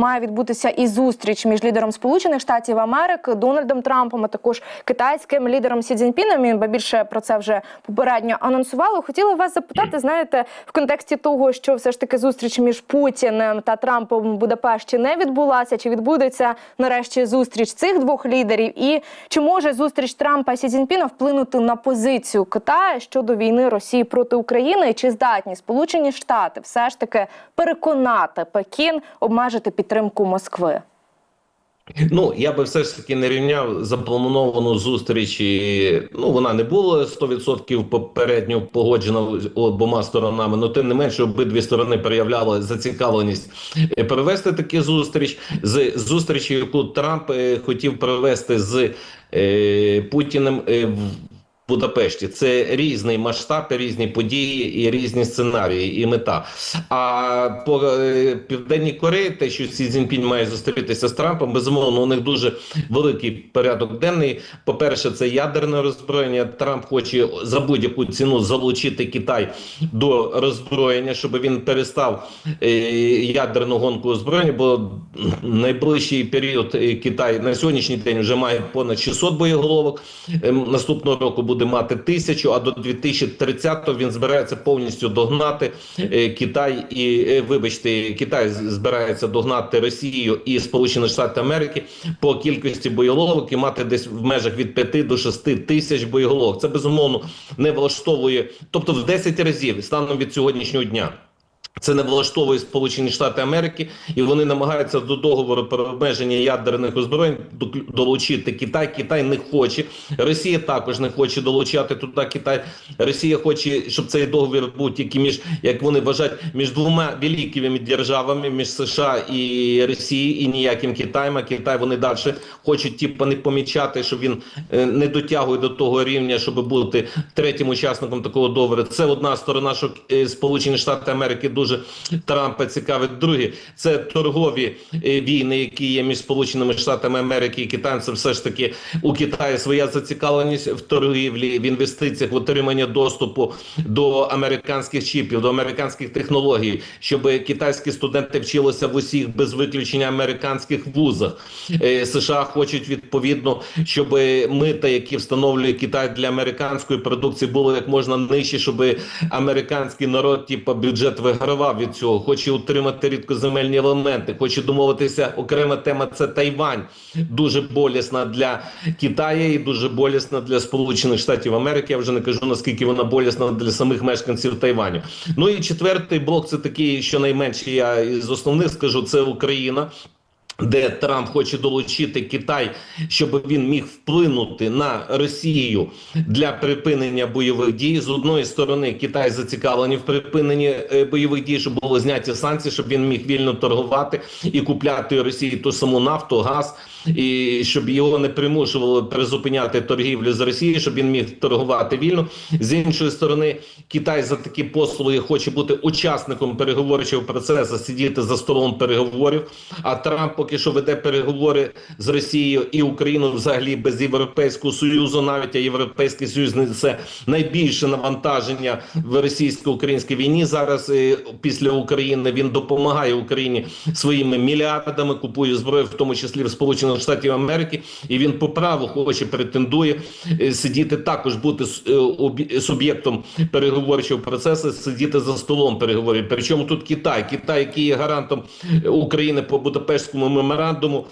Має відбутися і зустріч між лідером Сполучених Штатів Америки Дональдом Трампом, а також китайським лідером Сі Цзіньпіном. Він більше про це вже попередньо анонсувало. Хотіла вас запитати, знаєте, в контексті того, що все ж таки зустріч між Путіним та Трампом в Будапешті не відбулася. Чи відбудеться нарешті зустріч цих двох лідерів? І чи може зустріч Трампа і Сі Цзіньпіна вплинути на позицію Китаю щодо війни Росії проти України? Чи здатні Сполучені Штати все ж таки переконати Пекін обмежити підтримку Москви? Ну, я би все ж таки не рівняв заплановану зустріч. Ну, вона не була 100% попередньо погоджена обома сторонами. але тим не менше, обидві сторони проявляли зацікавленість е, провести таку зустріч з зустрічі, яку Трамп е, хотів провести з е, Путіним е, в. Будапешті це різний масштаб, різні події і різні сценарії і мета. А по е, південній Кореї, те, що Сі Цзіньпінь має зустрітися з Трампом, безумовно, у них дуже великий порядок денний. По перше, це ядерне роззброєння. Трамп хоче за будь-яку ціну залучити Китай до роззброєння, щоб він перестав е, ядерну гонку озброєння. Бо найближчий період е, Китай на сьогоднішній день вже має понад 600 боєголовок. Ем, Наступного року буде мати тисячу, а до 2030-го він збирається повністю догнати е, Китай і е, вибачте, Китай збирається догнати Росію і Сполучені Штати Америки по кількості боєголовок і мати десь в межах від 5 до 6 тисяч боєголовок. Це безумовно не влаштовує, тобто в 10 разів станом від сьогоднішнього дня. Це не влаштовує Сполучені Штати Америки, і вони намагаються до договору про обмеження ядерних озброєнь долучити Китай. Китай не хоче. Росія також не хоче долучати туди Китай. Росія хоче, щоб цей договір був тільки між, як вони вважають, між двома великими державами, між США і Росією, і ніяким Китаєм. А Китай вони далі хочуть типу, не помічати, що він е, не дотягує до того рівня, щоб бути третім учасником такого договору. Це одна сторона, що е, Сполучені Штати Америки дуже Трампа цікавить. Друге, це торгові е, війни, які є між Сполученими Штатами Америки і Китаєм. Це все ж таки у Китаї своя зацікавленість в торгівлі, в інвестиціях, в отримання доступу до американських чіпів, до американських технологій, щоб китайські студенти вчилися в усіх без виключення американських вузах. Е, США хочуть відповідно, щоб мита, які встановлює Китай для американської продукції, було як можна нижче, щоб американський народ, типу, бюджет вигравав від цього. Хоче утримати рідкоземельні елементи, хоче домовитися. Окрема тема це Тайвань, дуже болісна для Китаю і дуже болісна для Сполучених Штатів Америки. Я вже не кажу наскільки вона болісна для самих мешканців Тайваню. Ну і четвертий блок це такий, що найменше я із основних скажу, це Україна. Де Трамп хоче долучити Китай, щоб він міг вплинути на Росію для припинення бойових дій. З одної сторони, Китай зацікавлений в припиненні е, бойових дій, щоб було зняті санкції, щоб він міг вільно торгувати і купляти Росії ту саму нафту, газ, і щоб його не примушували призупиняти торгівлю з Росією, щоб він міг торгувати вільно. З іншої сторони, Китай за такі послуги хоче бути учасником переговорчого процесу, сидіти за столом переговорів. А Трамп поки що веде переговори з Росією і Україною взагалі без Європейського союзу, навіть а європейський союз несе найбільше навантаження в російсько-українській війні. Зараз е, після України він допомагає Україні своїми мільярдами, купує зброю, в тому числі в Сполучених Штатів Америки, і він по праву хоче претендує е, сидіти також бути е, суб'єктом переговорчого процесу, сидіти за столом переговорів. Причому тут Китай, Китай, який є гарантом е, України по Будапештському меморандуму.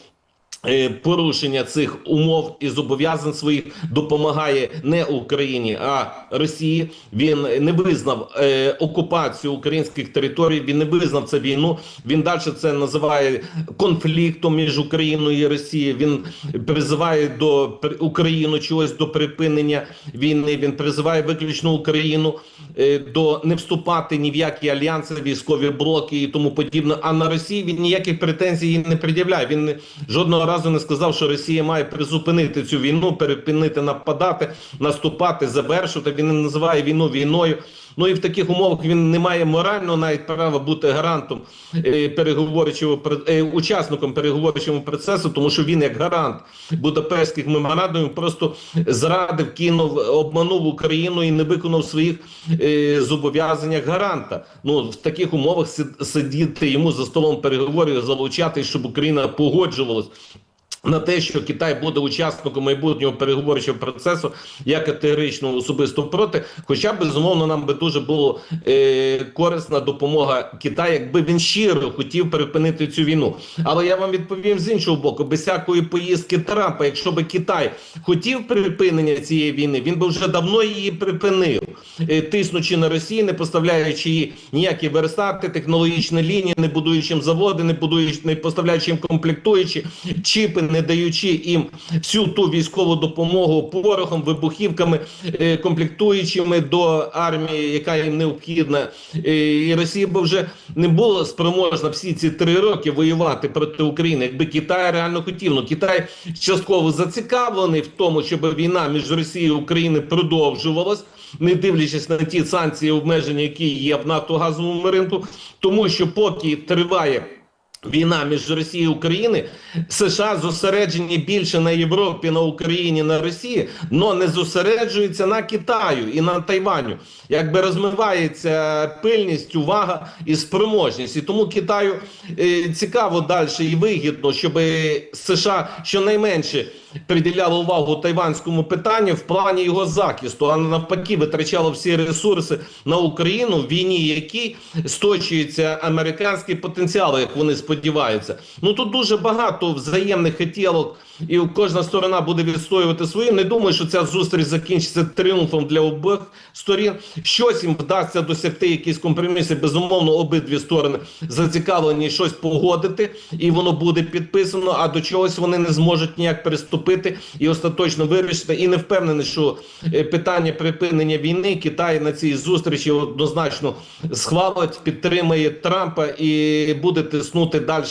Е, Порушення цих умов і зобов'язань своїх допомагає не Україні, а Росії. Він не визнав е, окупацію українських територій. Він не визнав це війну. Він далі це називає конфліктом між Україною і Росією. Він призиває до Україну чогось до припинення війни. Він призиває виключно Україну е, до не вступати ні в які альянси, військові блоки і тому подібне. А на Росії він ніяких претензій не пред'являє. Він жодного разу не сказав, що Росія має призупинити цю війну, перепинити нападати, наступати, завершити. Він не називає війну війною. Ну і в таких умовах він не має морального навіть права бути гарантом е, переговорчого е, учасником переговорчого процесу, тому що він як гарант Будапештських меморандумів просто зрадив, кинув, обманув Україну і не виконав своїх е, зобов'язань гаранта. Ну в таких умовах сид- сидіти йому за столом переговорів, залучати, щоб Україна погоджувалась. На те, що Китай буде учасником майбутнього переговорчого процесу, я категорично особисто проти. Хоча безумовно нам би дуже було е, корисна допомога Китаю, якби він щиро хотів припинити цю війну. Але я вам відповім з іншого боку, без всякої поїздки Трампа, якщо би Китай хотів припинення цієї війни, він би вже давно її припинив, е, тиснучи на Росію, не поставляючи їй ніякі верстати, технологічні лінії, не будуючи заводи, не будуючи, не поставляючи їм комплектуючі чіпи, не даючи їм всю ту військову допомогу порохом, вибухівками, е, комплектуючими до армії, яка їм необхідна. Е, І Росія би вже не була спроможна всі ці три роки воювати проти України, якби Китай реально хотів. Ну Китай частково зацікавлений в тому, щоб війна між Росією і Україною продовжувалась. Не дивлячись на ті санкції обмеження, які є в нафтогазовому ринку, тому що поки триває Війна між Росією і Україною, США зосереджені більше на Європі, на Україні, на Росії, але не зосереджуються на Китаю і на Тайваню. Якби розмивається пильність, увага і спроможність. І тому Китаю е, цікаво далі і вигідно, щоб США щонайменше приділяло увагу тайванському питанню в плані його захисту, а навпаки, витрачало всі ресурси на Україну, в війні якій сточується американський потенціал, як вони сподіваються. Ну тут дуже багато взаємних хотілок, і кожна сторона буде відстоювати свої. Не думаю, що ця зустріч закінчиться тріумфом для обох сторін. Щось їм вдасться досягти якісь компроміси. Безумовно, обидві сторони зацікавлені щось погодити, і воно буде підписано. А до чогось вони не зможуть ніяк приступити і остаточно вирішити. І не впевнений, що е, питання припинення війни Китай на цій зустрічі однозначно схвалить, підтримає Трампа і буде тиснути далі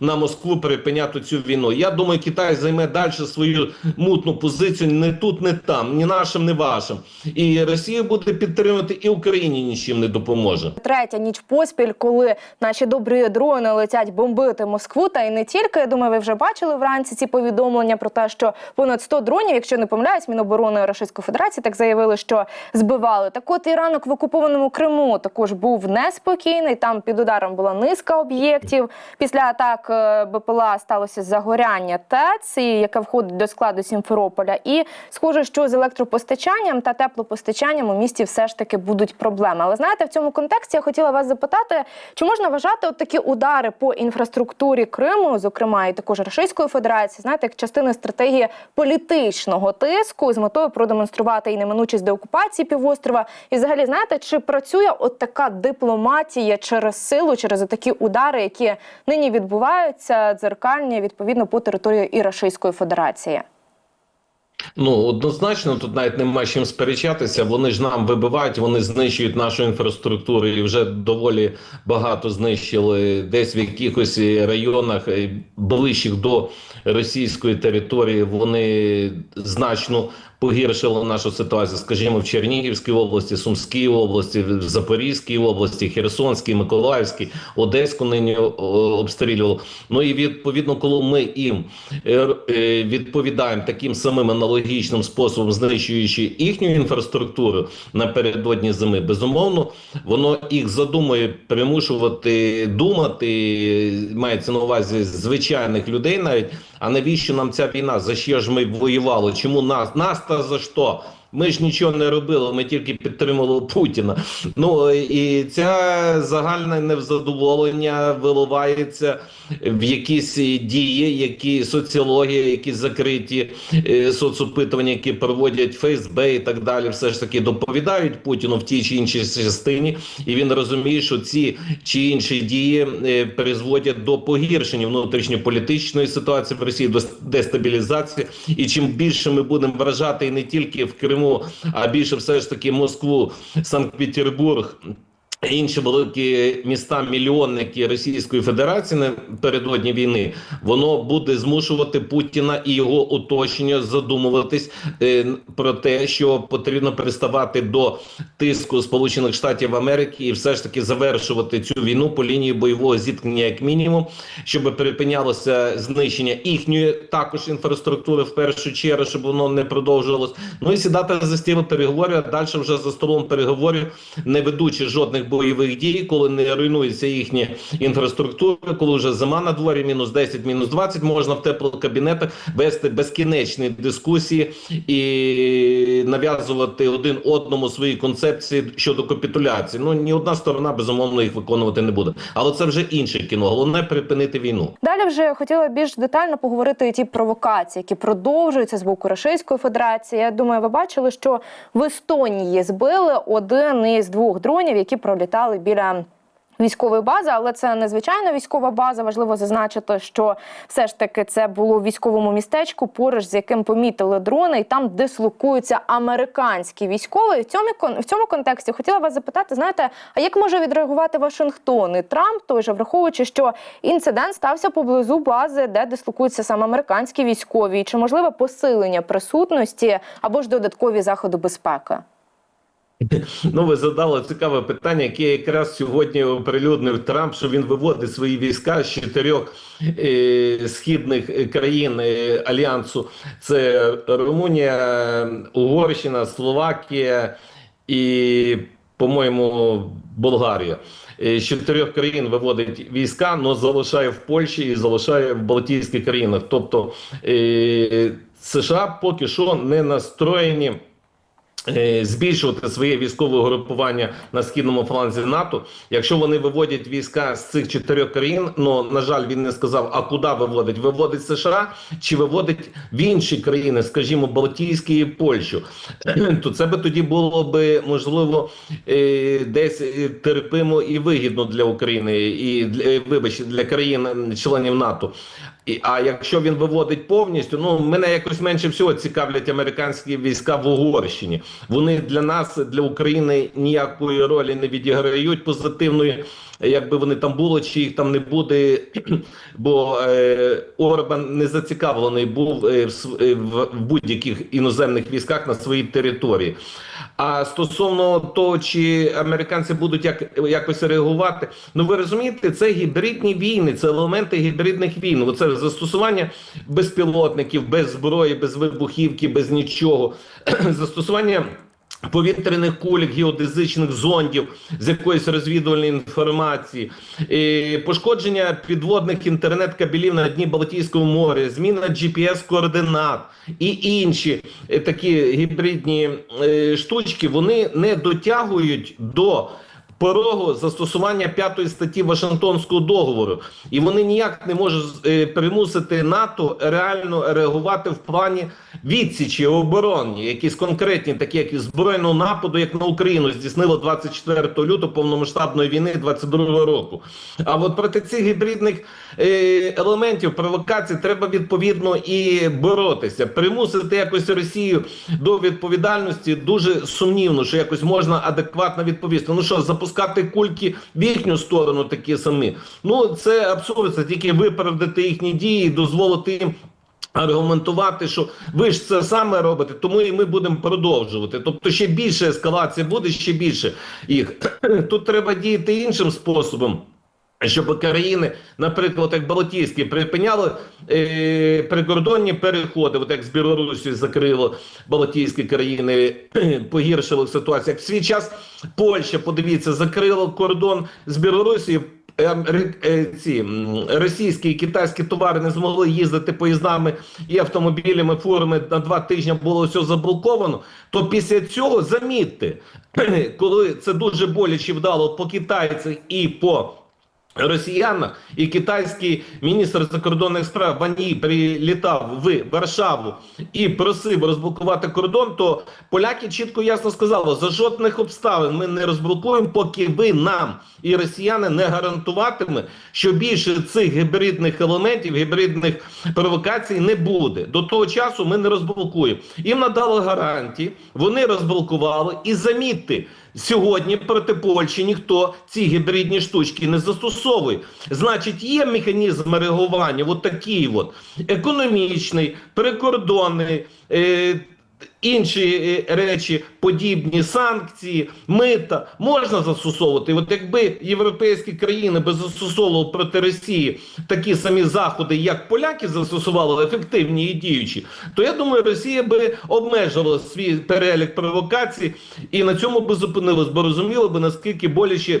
на Москву припиняти цю війну. Я думаю, Китай займе далі свою мутну позицію не тут, не там, ні нашим, ні вашим. І Росія буде підтримувати, і Україні нічим не допоможе. Третя ніч поспіль, коли наші добрі дрони летять бомбити Москву, та й не тільки. Я думаю, ви вже бачили вранці ці повідомлення про те, що понад 100 дронів, якщо не помиляюсь, Міноборони Російської Федерації так заявили, що збивали. Так от і ранок в окупованому Криму також був неспокійний. Там під ударом була низка об'єктів. Після атак е, БПЛА сталося загоряння ТЕЦ, яке входить до складу Сімферополя. І схоже, що з електропостачанням та теплопостачанням у місті все ж таки будуть проблеми. Але знаєте, в цьому контексті я хотіла вас запитати, чи можна вважати от такі удари по інфраструктурі Криму, зокрема і також Російської Федерації, знаєте, як частини стратегії політичного тиску з метою продемонструвати і неминучість деокупації півострова. І взагалі, знаєте, чи працює от така дипломатія через силу, через такі удари, які нині відбуваються дзеркальні відповідно по території і Російської Федерації? Ну однозначно, тут навіть нема чим сперечатися. Вони ж нам вибивають, вони знищують нашу інфраструктуру і вже доволі багато знищили десь в якихось районах е, ближчих до російської території. Вони значно погіршили нашу ситуацію. Скажімо, в Чернігівській області, Сумській області, в Запорізькій області, Херсонській, Миколаївській, Одеську нині о, обстрілювали. Ну і відповідно, коли ми їм е, е, відповідаємо таким самим аналогічним способом, знищуючи їхню інфраструктуру напередодні зими, безумовно, воно їх задумує примушувати думати, мається на увазі звичайних людей навіть. А навіщо нам ця війна? За що ж ми воювали? Чому нас? Нас та за що? Ми ж нічого не робили, ми тільки підтримували Путіна. Ну і ця загальне невзадоволення виливається в якісь дії, які соціологія, які закриті е, соцопитування, які проводять ФСБ і так далі, все ж таки доповідають Путіну в тій чи іншій частині, і він розуміє, що ці чи інші дії е, призводять до погіршення внутрішньополітичної ситуації в Росії, до дестабілізації. І чим більше ми будемо вражати і не тільки в Криму, а більше все ж таки Москву, Санкт-Петербург. Інші великі міста мільйонники Російської Федерації напередодні війни, воно буде змушувати Путіна і його оточення задумуватись е, про те, що потрібно переставати до тиску Сполучених Штатів Америки і все ж таки завершувати цю війну по лінії бойового зіткнення, як мінімум, щоб припинялося знищення їхньої також інфраструктури в першу чергу, щоб воно не продовжувалось. Ну і сідати за стіл переговорів, а далі вже за столом переговорів, не ведучи жодних бойових дій, коли не руйнується їхня інфраструктура, коли вже зима на дворі, мінус 10, мінус 20, можна в теплих кабінетах вести безкінечні дискусії і нав'язувати один одному свої концепції щодо капітуляції. Ну ні одна сторона безумовно їх виконувати не буде. Але це вже інше кіно. Головне припинити війну. Далі вже хотіла більш детально поговорити ті провокації, які продовжуються з боку Російської Федерації. Я думаю, ви бачили, що в Естонії збили один із двох дронів, які пролітали біля. Військової бази, але це не звичайна військова база. Важливо зазначити, що все ж таки це було в військовому містечку, поруч з яким помітили дрони, і там дислокуються американські військові. В цьому в цьому контексті хотіла вас запитати: знаєте, а як може відреагувати Вашингтон і Трамп, той же враховуючи, що інцидент стався поблизу бази, де дислокуються саме американські військові, і чи можливе посилення присутності або ж додаткові заходи безпеки? Ну, ви задали цікаве питання, яке якраз сьогодні оприлюднив Трамп, що він виводить свої війська з чотирьох е, східних країн е, альянсу: це Румунія, Угорщина, Словакія і, по-моєму, Болгарія. Е, З чотирьох країн виводить війська, але залишає в Польщі і залишає в Балтійських країнах. Тобто е, США поки що не настроєні. Е, збільшувати своє військове групування на східному фланзі НАТО. Якщо вони виводять війська з цих чотирьох країн, ну на жаль, він не сказав, а куди виводить? Виводить США чи виводить в інші країни, скажімо, Балтійські і Польщу, то це би тоді було би можливо е, десь е, терпимо і вигідно для України, і для вибач для країн-членів НАТО. І, а якщо він виводить повністю, ну мене якось менше всього цікавлять американські війська в Угорщині. Вони для нас, для України, ніякої ролі не відіграють позитивної, якби вони там були, чи їх там не буде. Бо е, Орбан не зацікавлений був е, в, е, в, в будь-яких іноземних військах на своїй території. А стосовно того, чи американці будуть як, якось реагувати, ну ви розумієте, це гібридні війни, це елементи гібридних війн. Оце застосування безпілотників, без зброї, без вибухівки, без нічого. Застосування. Повітряних куль, геодезичних зондів з якоїсь розвідувальної інформації, і пошкодження підводних інтернет-кабелів на дні Балтійського моря, зміна GPS-координат і інші е, такі гібридні е, штучки, вони не дотягують до порогу застосування п'ятої статті Вашингтонського договору, і вони ніяк не можуть е, примусити НАТО реально реагувати в плані відсічі оборонні, якісь конкретні, такі як збройного нападу, як на Україну здійснило 24 лютого повномасштабної війни 22 року. А от проти цих гібридних е, елементів провокацій треба відповідно і боротися, примусити якось Росію до відповідальності дуже сумнівно, що якось можна адекватно відповісти. Ну що, запускати кульки в їхню сторону такі самі. Ну це абсурд, це тільки виправдати їхні дії, і дозволити їм. Аргументувати, що ви ж це саме робите, тому і ми будемо продовжувати. Тобто, ще більше ескалації буде, ще більше їх. Тут треба діяти іншим способом. Щоб країни, наприклад, як Балтійські, припиняли е, прикордонні переходи, от як з Білорусі закрило Балтійські країни, погіршили ситуацію. Як в свій час Польща, подивіться, закрила кордон з Білорусі. Е, е, Ці російські і китайські товари не змогли їздити поїздами і автомобілями, фурами на два тижні було все заблоковано. То після цього замітьте, коли це дуже боляче вдало по китайцях і по росіянах, і китайський міністр закордонних справ Вані прилітав в Варшаву і просив розблокувати кордон, то поляки чітко ясно сказали, за жодних обставин ми не розблокуємо, поки ви нам і росіяни не гарантуватиме, що більше цих гібридних елементів, гібридних провокацій не буде. До того часу ми не розблокуємо. Їм надали гарантії, вони розблокували і замітьте, Сьогодні проти Польщі ніхто ці гібридні штучки не застосовує. Значить, є механізм реагування, от такий от економічний, прикордонний. Е, Інші е, речі, подібні санкції, мита можна застосовувати. От якби європейські країни би застосовували проти Росії такі самі заходи, як поляки застосували ефективні і діючі, то я думаю, Росія би обмежила свій перелік провокацій і на цьому би зупинилась, бо розуміла би наскільки боляче.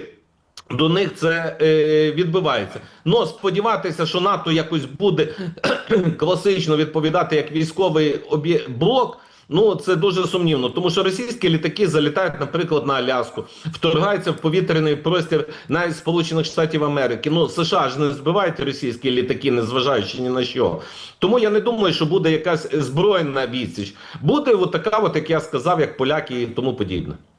До них це е, відбувається. Ну сподіватися, що НАТО якось буде класично відповідати як військовий блок. Ну це дуже сумнівно, тому що російські літаки залітають, наприклад, на Аляску, вторгаються в повітряний простір навіть Сполучених Штатів Америки. Ну США ж не збивають російські літаки, незважаючи ні на що. Тому я не думаю, що буде якась збройна відсіч. Буде от така, от як я сказав, як поляки і тому подібне.